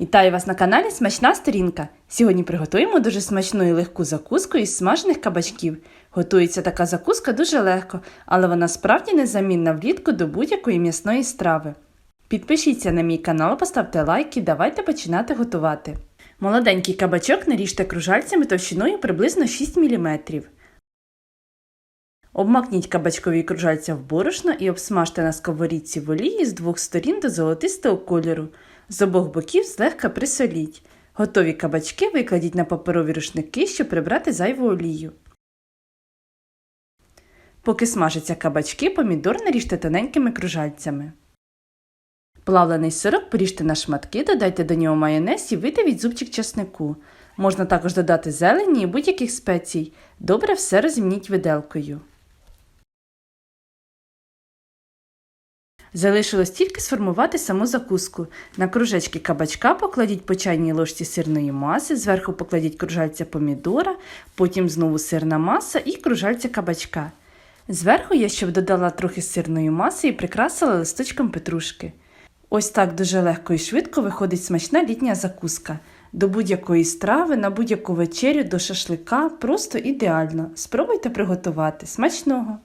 Вітаю вас на каналі Смачна сторінка. Сьогодні приготуємо дуже смачну і легку закуску із смажених кабачків. Готується така закуска дуже легко, але вона справді незамінна влітку до будь-якої м'ясної страви. Підпишіться на мій канал, поставте лайк і давайте починати готувати. Молоденький кабачок наріжте кружальцями товщиною приблизно 6 мм. Обмакніть кабачкові кружальця в борошно і обсмажте на сковорідці в олії з двох сторін до золотистого кольору. З обох боків злегка присоліть. Готові кабачки викладіть на паперові рушники, щоб прибрати зайву олію. Поки смажаться кабачки, помідор наріжте тоненькими кружальцями. Плавлений сирок поріжте на шматки, додайте до нього майонез і видавіть зубчик чеснику. Можна також додати зелені і будь-яких спецій. Добре все розімніть виделкою. Залишилось тільки сформувати саму закуску. На кружечки кабачка покладіть по чайній ложці сирної маси, зверху покладіть кружальця помідора, потім знову сирна маса і кружальця кабачка. Зверху я ще додала трохи сирної маси і прикрасила листочком петрушки. Ось так дуже легко і швидко виходить смачна літня закуска. До будь-якої страви, на будь-яку вечерю, до шашлика просто ідеально. Спробуйте приготувати. Смачного!